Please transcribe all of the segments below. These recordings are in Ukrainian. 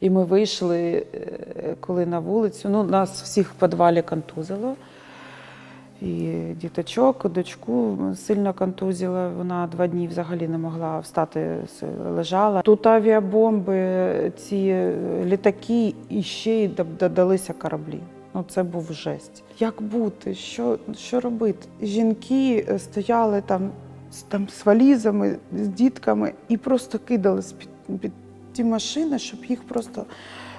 І ми вийшли, е, коли на вулицю. Ну, нас всіх в підвалі контузило. І діточок, дочку сильно контузила. Вона два дні взагалі не могла встати, лежала. Тут авіабомби, ці літаки і ще й додалися кораблі. Ну, це був жесть. Як бути? Що, що робити? Жінки е, стояли там, там з валізами, з дітками і просто кидали під, під ті машини, щоб їх просто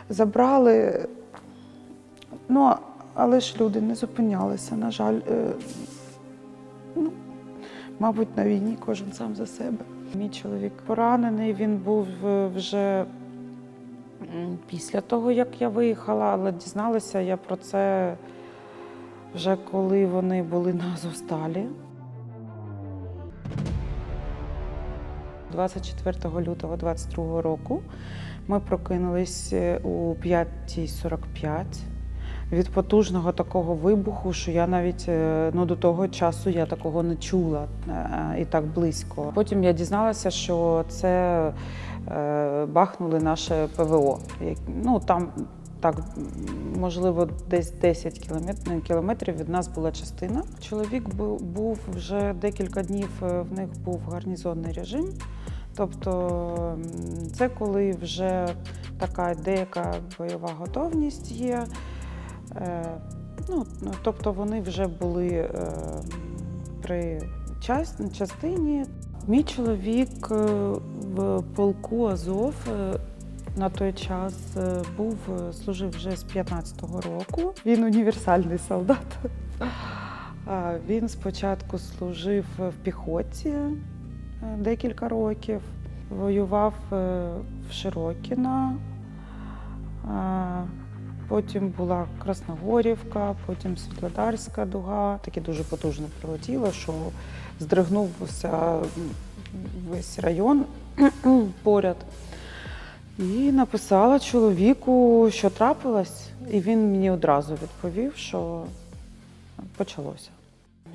забрали. Ну, але ж люди не зупинялися, на жаль. Е, Ну, мабуть, на війні кожен сам за себе. Мій чоловік поранений, він був е, вже після того, як я виїхала, але дізналася я про це вже коли вони були на Азовсталі. 24 лютого 22 року ми прокинулись е, у 5.45 від потужного такого вибуху, що я навіть е, ну, до того часу я такого не чула е, і так близько. Потім я дізналася, що це бахнули наше ПВО. Ну, там так, можливо, десь 10 кілометрів, кілометрів від нас була частина. Чоловік був вже декілька днів, в них був гарнізонний режим. Тобто це коли вже така деяка бойова готовність є. Е, Ну, ну, тобто вони вже були е, при час, частині. Мій чоловік е, в полку Азов на той час був, служив вже з 15-го року. Він універсальний солдат. Він спочатку служив в піхоті декілька років, воював е, в Широкіно. А, Потім була Красногорівка, потім Світлодарська дуга. Таке дуже потужне прилетіло, що здригнувся весь район поряд. І написала чоловіку, що трапилось, і він мені одразу відповів, що почалося.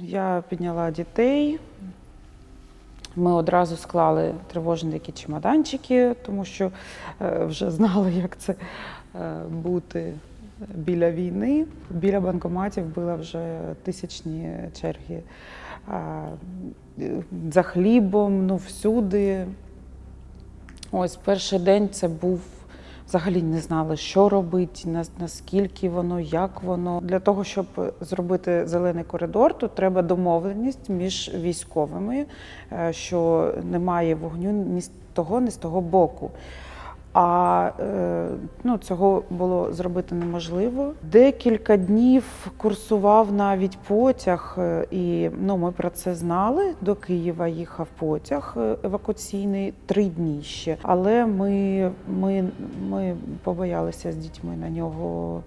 Я підняла дітей. Ми одразу склали тривожні чемоданчики, тому що е, вже знали, як це е, бути біля війни. Біля банкоматів були вже тисячні черги за хлібом, ну всюди. Ось перший день це був. Взагалі не знали, що робити, нас- наскільки воно, як воно. Для того, щоб зробити зелений коридор, то треба домовленість між військовими, е, що немає вогню ні з того, ні з того боку. А е, ну, цього було зробити неможливо. Декілька днів курсував навіть потяг, е, і ну, ми про це знали. До Києва їхав потяг е, евакуаційний три дні ще. Але ми, ми, ми побоялися з дітьми на нього.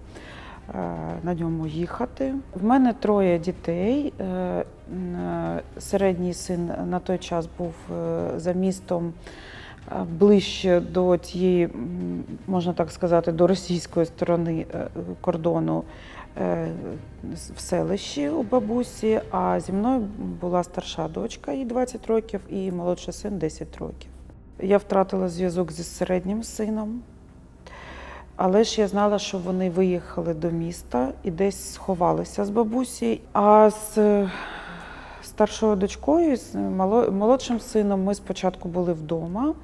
На ньому їхати. В мене троє дітей. Середній син на той час був за містом ближче до тієї, можна так сказати, до російської сторони е, кордону е, в селищі у бабусі. А зі мною була старша дочка, їй 20 років, і молодший син 10 років. Я втратила зв'язок зі середнім сином. Але ж я знала, що вони виїхали до міста і десь сховалися з бабусі. А з е, старшою дочкою, з молодшим сином, ми спочатку були вдома,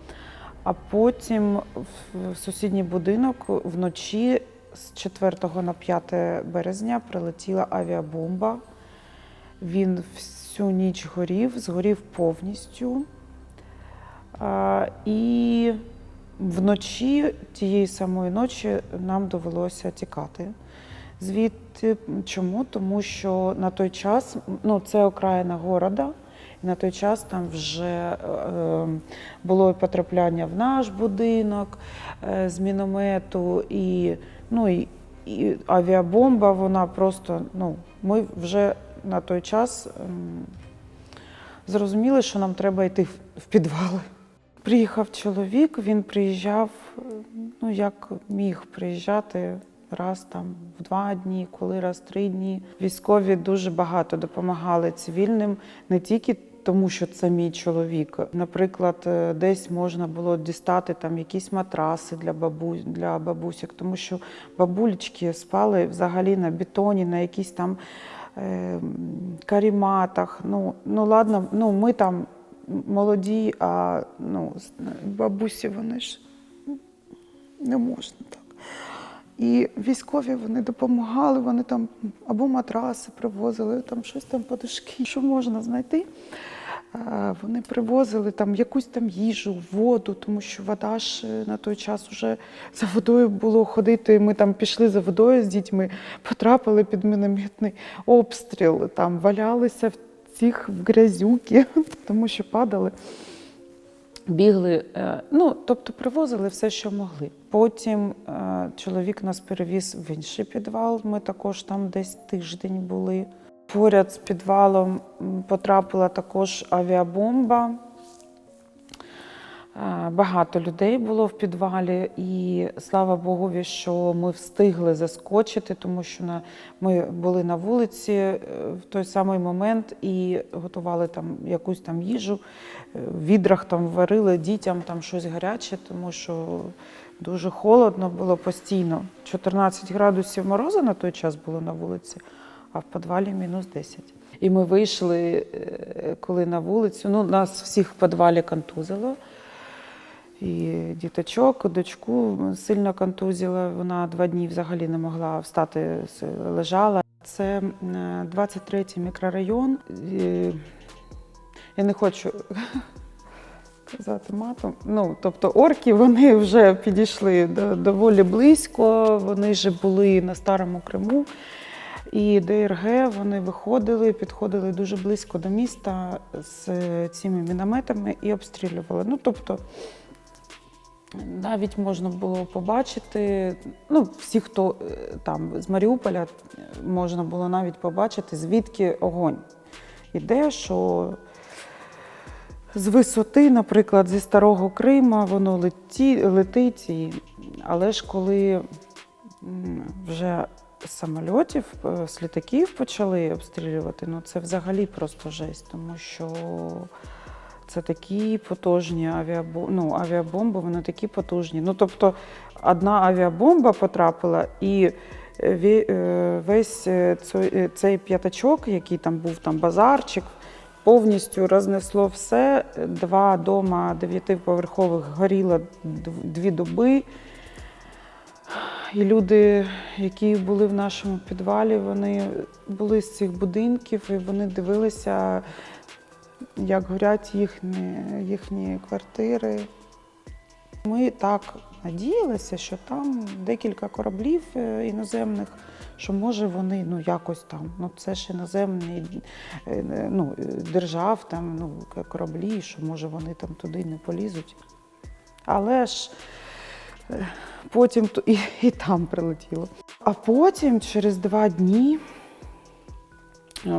а потім в- сусідній будинок вночі з 4 на 5 березня прилетіла авіабомба. Він всю ніч горів, згорів повністю. І вночі тієї самої ночі нам довелося тікати. Звідти чому? Тому що на той час, ну це окраїна города, на той час там вже е, було і потрапляння в наш будинок е, з міномету, і, ну, і, і авіабомба, вона просто, ну, ми вже на той час ем, зрозуміли, що нам треба йти в- підвали. Приїхав чоловік, він приїжджав, е, ну як міг приїжджати раз там в два дні, коли раз три дні. Військові дуже багато допомагали цивільним, не тільки тому що це мій чоловік. Наприклад, е, десь можна було дістати там якісь матраси для бабу для бабусік, тому що бабулечки спали взагалі на бетоні, на якісь там е, каріматах. Ну, ну ладно, ну ми там молоді, а ну, бабусі вони ж не можна так. І військові вони допомагали, вони там або матраси привозили, там щось там подушки, що можна знайти. Е, Вони привозили там якусь там їжу, воду, тому що вода ж е, на той час вже за водою було ходити. Ми там пішли за водою з дітьми, потрапили під мінометний обстріл, там валялися в цих в грязюки, тому що падали бігли, е, ну тобто привозили все, що могли. Потім е, чоловік нас перевіз в інший підвал. Ми також там десь тиждень були. Поряд з підвалом потрапила також авіабомба. Багато людей було в підвалі, і слава Богові, що ми встигли заскочити, тому що на, ми були на вулиці е, в той самий момент і готували там якусь там їжу. Е, В відрах там варили дітям там щось гаряче, тому що дуже холодно було постійно. 14 градусів морозу на той час було на вулиці, а в підвалі мінус 10. І ми вийшли, е, коли на вулицю. Ну, нас всіх в підвалі контузило. І діточок, дочку сильно контузила. Вона два дні взагалі не могла встати, лежала. Це 23-й мікрорайон. І Я не хочу казати матом. Ну, тобто орки вони вже підійшли доволі близько. Вони вже були на старому Криму. І ДРГ вони виходили, підходили дуже близько до міста з цими мінометами і обстрілювали. Ну, тобто, навіть можна було побачити, ну, всі, хто е, там з Маріуполя, е, можна було навіть побачити, звідки огонь іде, що з висоти, наприклад, зі старого Крима воно леті, летить, і... але ж коли вже самольотів, е, з літаків почали обстрілювати, ну це взагалі просто жесть, тому що це такі потужні авіабомби, ну, авіабомби, вони такі потужні. Ну, тобто, одна авіабомба потрапила, і е, е, весь е, цей, п'ятачок, який там був, там базарчик, повністю рознесло все. Два дома дев'ятиповерхових горіло дві доби. І люди, які були в нашому підвалі, вони були з цих будинків і вони дивилися, як горять їхні, їхні квартири. Ми так надіялися, що там декілька кораблів е, іноземних, що може вони ну якось там, ну це ж іноземні е, е, ну, держав, там ну, кораблі, що може вони там туди не полізуть. Але ж потім і, і там прилетіло. А потім, через два дні,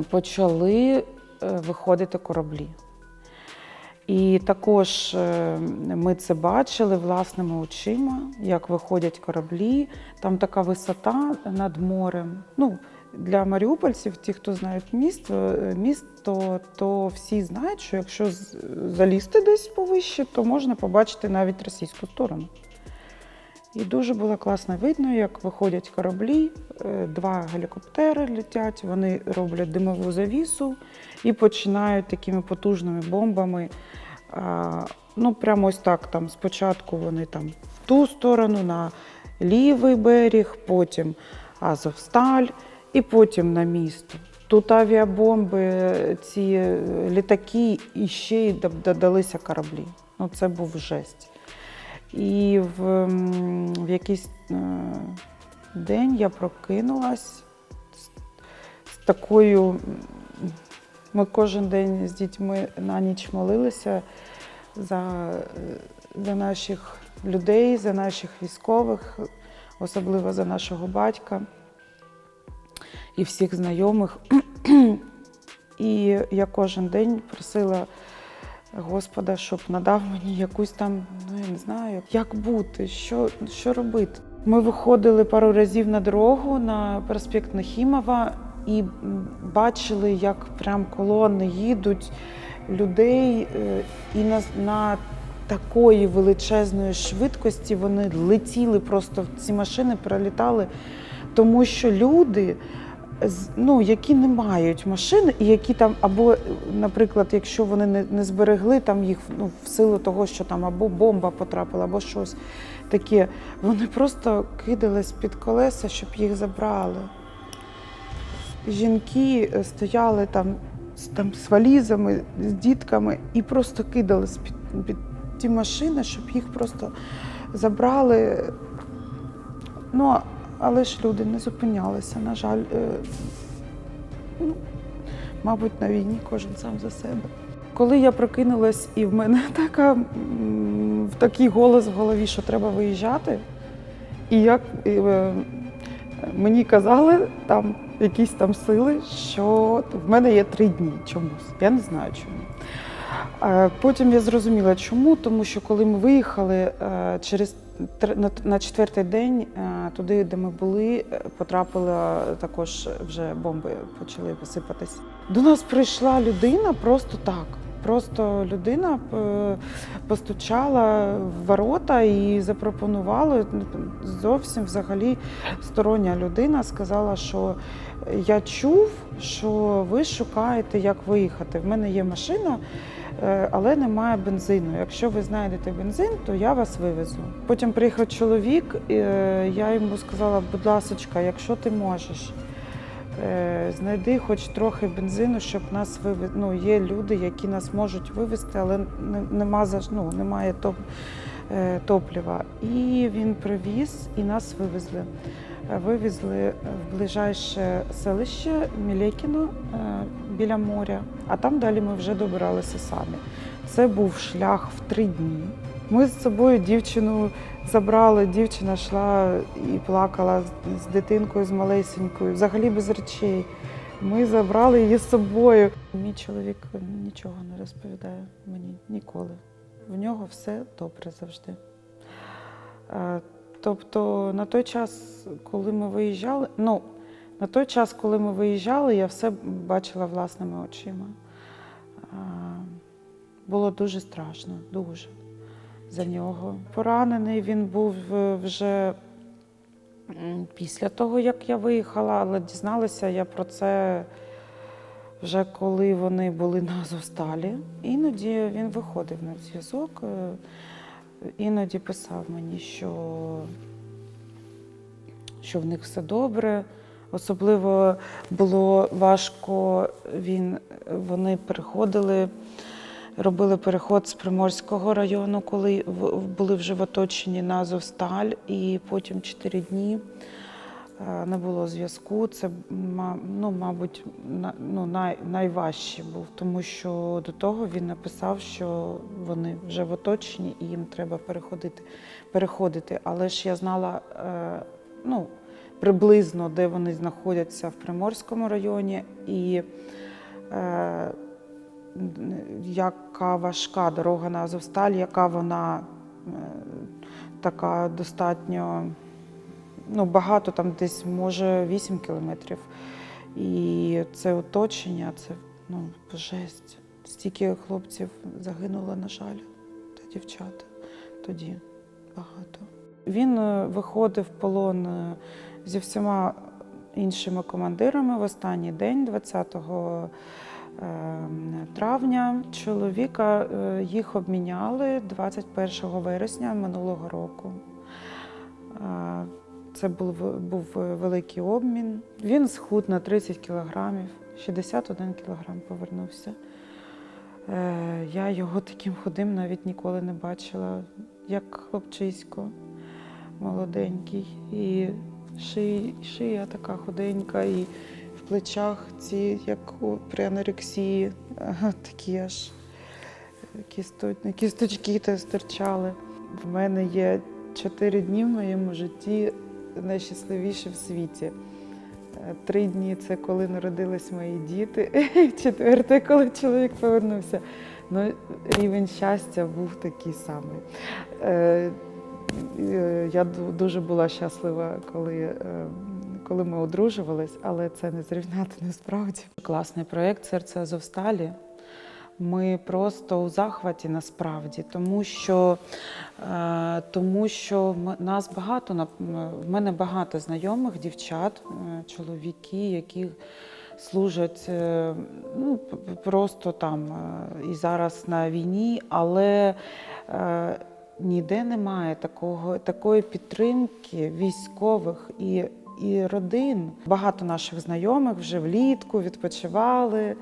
почали виходити кораблі. І також е, ми це бачили власними очима, як виходять кораблі. Там така висота над морем. Ну, для маріупольців, ті, хто знають місто, е, місто, то всі знають, що якщо залізти десь повище, то можна побачити навіть російську сторону. І дуже було класно видно, як виходять кораблі, е, два гелікоптери летять, вони роблять димову завісу і починають такими потужними бомбами. Ну, прямо ось так. Там спочатку вони там в ту сторону, на лівий берег, потім Азовсталь і потім на місто. Тут авіабомби, ці е, літаки і ще й додалися кораблі. Ну, це був жесть. І в, в якийсь е, день я прокинулась з, з такою. Ми кожен день з дітьми на ніч молилися за, е, за наших людей, за наших військових, особливо за нашого батька і всіх знайомих. І я кожен день просила Господа, щоб надав мені якусь там, ну я не знаю, як бути, що, що робити. Ми виходили пару разів на дорогу на проспект Нахімова і бачили, як прям колони їдуть, людей е, і на, на такої величезної швидкості вони летіли просто в ці машини, пролітали, тому що люди. Ну, які не мають машин, і які там, або, наприклад, якщо вони не, не зберегли там їх ну, в силу того, що там або бомба потрапила, або щось таке, вони просто кидались під колеса, щоб їх забрали. Жінки е, стояли там, там з валізами, з дітками і просто кидались під, під ті машини, щоб їх просто забрали. Ну, але ж люди не зупинялися, на жаль. Е, Ну, мабуть, на війні кожен сам за себе. Коли я прокинулась, і в мене така, такий голос в голові, що треба виїжджати, і як і, е, мені казали там якісь там сили, що в мене є три дні чомусь. Я не знаю чому. Е, Потім я зрозуміла, чому, тому що коли ми виїхали через на- четвертий день е, туди, де ми були, е, потрапила також вже бомби почали висипатись. До нас прийшла людина просто так. Просто людина е, постучала в ворота і запропонувала зовсім взагалі стороння людина сказала, що я чув, що ви шукаєте, як виїхати. В мене є машина, але немає бензину. Якщо ви знайдете бензин, то я вас вивезу. Потім приїхав чоловік, е, я йому сказала, будь ласка, якщо ти можеш. е, Знайди хоч трохи бензину, щоб нас вивезти. Ну, є люди, які нас можуть вивезти, але нема ну, немає топ, е, топлива. І він привіз і нас вивезли. Е, Вивезли в ближайше селище Мілекіно е, біля моря, а там далі ми вже добиралися самі. Це був шлях в три дні. Ми з собою дівчину забрали, дівчина йшла і плакала з- з дитинкою, з малесенькою, взагалі без речей. Ми забрали її з собою. Мій чоловік нічого не розповідає мені ніколи. В нього все добре завжди. Е, Тобто на той час, коли ми виїжджали, ну, на той час, коли ми виїжджали, я все бачила власними очима. Було дуже страшно, дуже за нього. Поранений він був е, вже після того, як я виїхала, але дізналася я про це вже коли вони були на Азовсталі. Іноді він виходив на зв'язок. Іноді писав мені, що, що в них все добре. Особливо було важко, він, вони переходили, робили переход з Приморського району, коли були вже в оточенні на Азовсталь, і потім 4 дні не було зв'язку. Це, ну, мабуть, ну, най, найважче був, тому що до того він написав, що вони вже в оточенні і їм треба переходити. переходити. Але ж я знала е, ну, приблизно, де вони знаходяться в Приморському районі, і е, яка важка дорога на Азовсталь, яка вона е, така достатньо ну, багато, там десь може 8 кілометрів. І це оточення, це ну, жесть. Стільки хлопців загинуло, на жаль, та дівчат тоді багато. Він е, виходив в полон е, зі всіма іншими командирами в останній день, 20 е, травня. Чоловіка їх обміняли 21 вересня минулого року. Е, Це був, був великий обмін. Він схуд на 30 кілограмів, 61 кілограм повернувся. Е, Я його таким худим навіть ніколи не бачила, як хлопчисько молоденький. І шия, шия така худенька, і в плечах ці, як у, при анорексії, такі аж кісто- кісточки стирчали. В мене є чотири дні в моєму житті найщасливіші в світі. Е, Три дні це коли народились мої діти, четверте, коли чоловік повернувся. Ну, рівень щастя був такий самий. Е, е, Я дуже була щаслива, коли, коли ми одружувались, але це не зрівняти насправді. Класний проєкт Серце Азовсталі. Ми просто у захваті насправді, тому що, е, тому що нас багато в мене багато знайомих дівчат, е, чоловіки, які служать е, ну, просто там і зараз на війні, але ніде немає такого, такої підтримки військових і, і родин. Багато наших знайомих вже влітку відпочивали.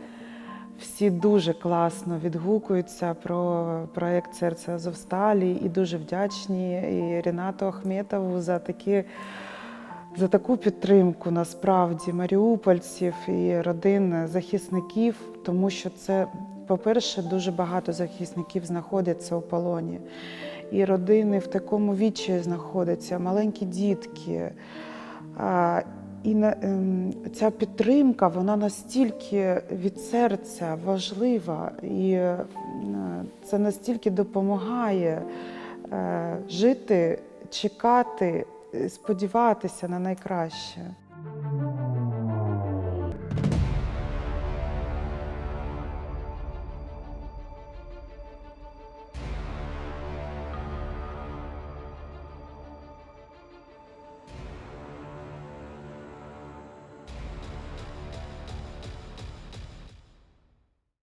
Всі дуже класно відгукуються про проект Серце Азовсталі і дуже вдячні і Рінату Ахметову за такі. За таку підтримку насправді маріупольців і родин захисників, тому що це, по-перше, дуже багато захисників знаходяться у полоні, і родини в такому вічі знаходяться, маленькі дітки. І на- ем, ця підтримка вона настільки від серця важлива, і е, це настільки допомагає е, жити, чекати, е, сподіватися на найкраще.